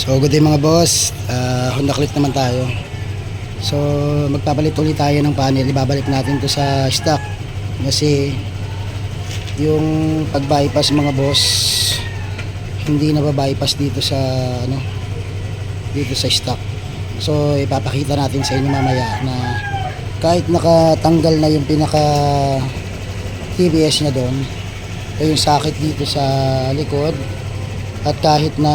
So good day mga boss, uh, Honda Click naman tayo. So magpapalit ulit tayo ng panel, ibabalik natin to sa stock. Kasi yung pag-bypass mga boss, hindi na ba-bypass dito sa ano dito sa stock. So ipapakita natin sa inyo mamaya na kahit nakatanggal na yung pinaka TBS niya doon, yung sakit dito sa likod at kahit na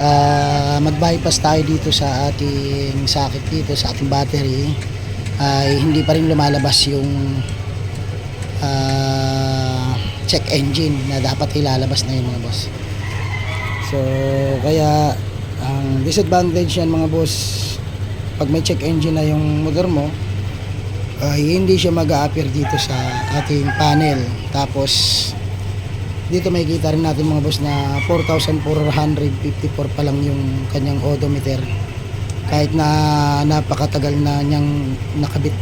ah, mag-bypass tayo dito sa ating sakit dito sa ating battery. Ay hindi pa rin lumalabas yung ah, check engine na dapat ilalabas na yung mga boss. So kaya ang disadvantage yan mga boss pag may check engine na yung motor mo ay hindi siya mag-a-appear dito sa ating panel. Tapos dito makikita rin natin mga boss na 4,454 pa lang yung kanyang odometer. Kahit na napakatagal na niyang nakabit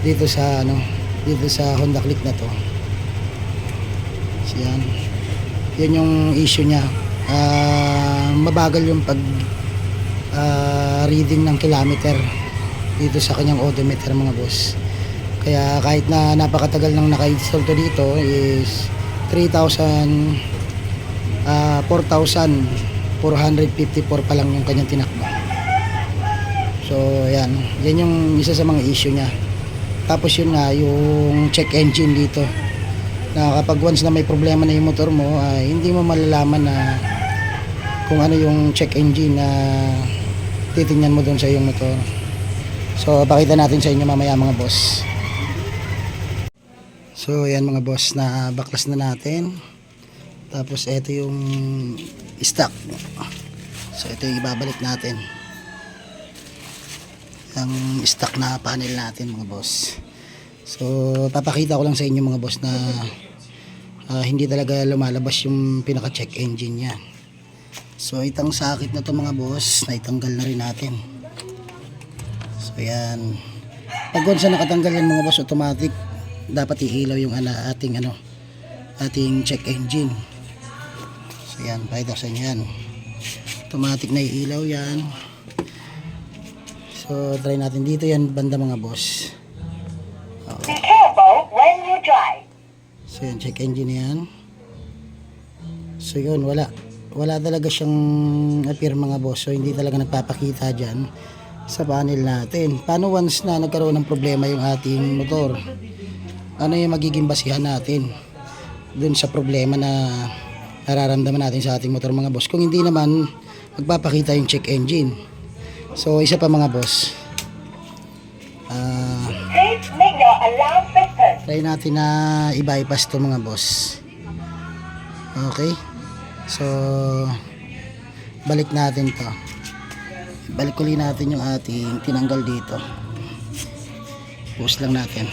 dito sa ano dito sa Honda Click na to. So yan. Yun yung issue niya. Ah, mabagal yung pag ah, reading ng kilometer dito sa kanyang odometer mga boss. Kaya kahit na napakatagal nang naka-install to dito is 3,000 ah 4,454 pa lang yung kanyang tinakbo. So yan yan yung isa sa mga issue niya. Tapos yun nga yung check engine dito. Na kapag once na may problema na yung motor mo ay hindi mo malalaman na kung ano yung check engine na titingnan mo doon sa iyong motor. So pakita natin sa inyo mamaya mga boss so yan mga boss na baklas na natin. Tapos ito yung stock. So ito yung ibabalik natin. Ang stock na panel natin mga boss. So papakita ko lang sa inyo mga boss na ah, hindi talaga lumalabas yung pinaka check engine niya. So itang sakit na to mga boss naitanggal na rin natin. So yan. Pag once na nakatanggal yan mga boss automatic dapat iilaw yung ana, ating ano ating check engine so yan pakita sa inyo yan automatic na iilaw yan so try natin dito yan banda mga boss Be careful when you drive. So yan, check engine yan. So yun, wala. Wala talaga siyang appear mga boss. So hindi talaga nagpapakita dyan sa panel natin. Paano once na nagkaroon ng problema yung ating motor? Ano yung magiging basihan natin dun sa problema na nararamdaman natin sa ating motor mga boss? Kung hindi naman, magpapakita yung check engine. So isa pa mga boss. System. try natin na i-bypass to mga boss okay so balik natin to balik uli natin yung ating tinanggal dito push lang natin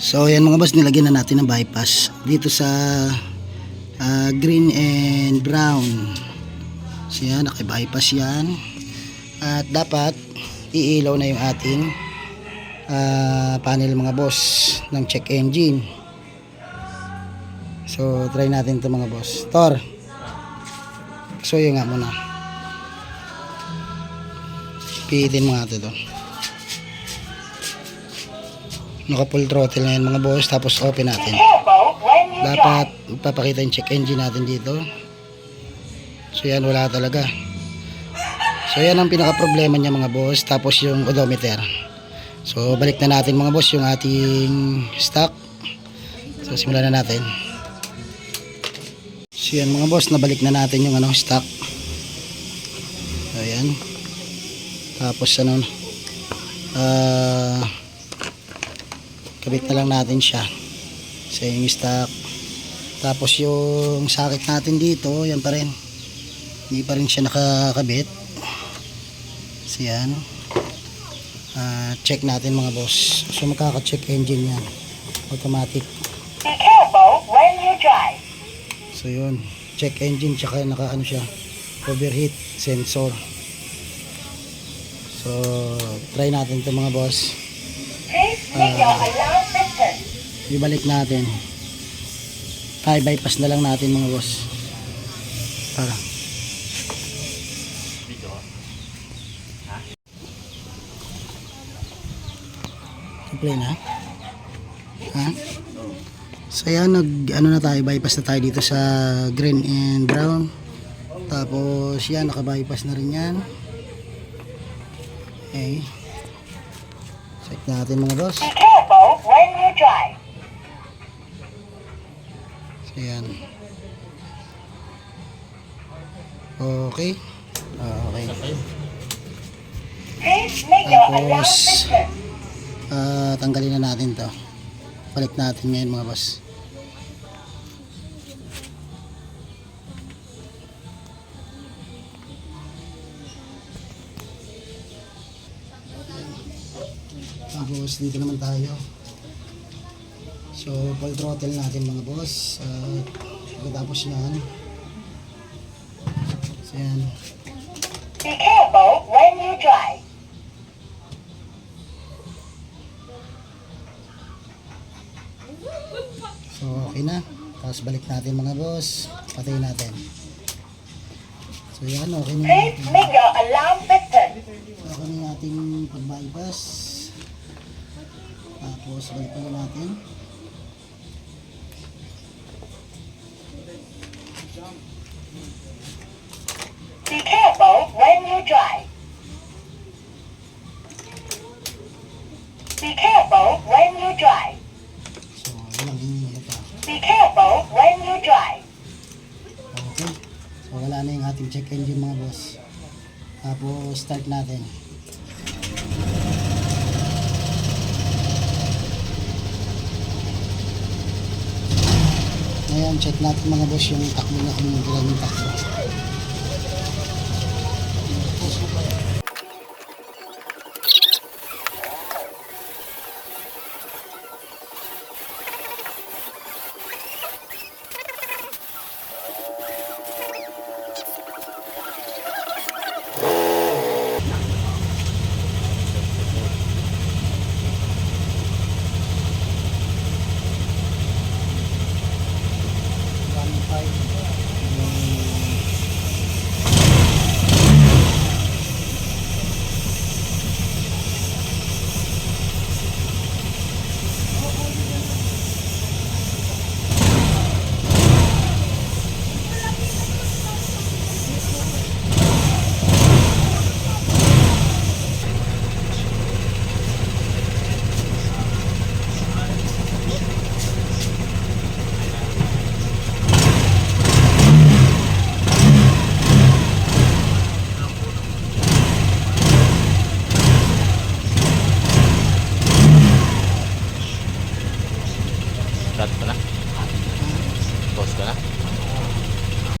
so yan mga boss nilagyan na natin ng bypass dito sa ah, green and brown. So yan naki-bypass yan. At dapat iilaw na yung ating ah, panel mga boss ng check engine. So try natin to mga boss. Tor. So yun nga muna. Pihitin mo nga ito to naka full throttle na yan mga boss. Tapos open natin. Dapat drive. ipapakita yung check engine natin dito. So yan wala talaga. So yan ang pinaka problema niya mga boss. Tapos yung odometer. So balik na natin mga boss yung ating stock. So simulan na natin. So yan mga boss nabalik na natin yung ano stock. So yan tapos ano ah kabit na lang natin siya. Sa yung stock. Tapos yung sakit natin dito yan pa rin. Hindi pa rin siya nakakabit. So yan. Ah, check natin mga boss. So makaka-check engine yan. Automatic. Be careful when you drive. so yun. Check engine tsaka naka ano siya? Overheat sensor. So try natin to mga boss ibalik natin. High bypass na lang natin mga boss. Para play na. Ha? So yan nag ano na tayo bypass na tayo dito sa green and brown. Tapos yan naka bypass na rin yan. Okay. Check natin mga boss. Be careful when you drive. So yan. Okay. Ah, Okay. Tapos, ah, tanggalin na natin to. Balik natin ngayon mga boss. Tapos dito naman tayo. So full throttle natin mga boss. At pagkatapos yan. So yan. Be careful when you drive. So okay na. Tapos balik natin mga boss. Patayin natin. So yan, okay na. Please make your alarm system. Okay na ating pag-bypass. Tapos balik na natin. Be careful when you drive. Be careful when you drive. So yun lang yung ito. Be careful when you drive. Okay. So wala na yung ating check engine mga boss. Tapos start natin. Check natin mga boss yung takbo na kung ilan yung takbo.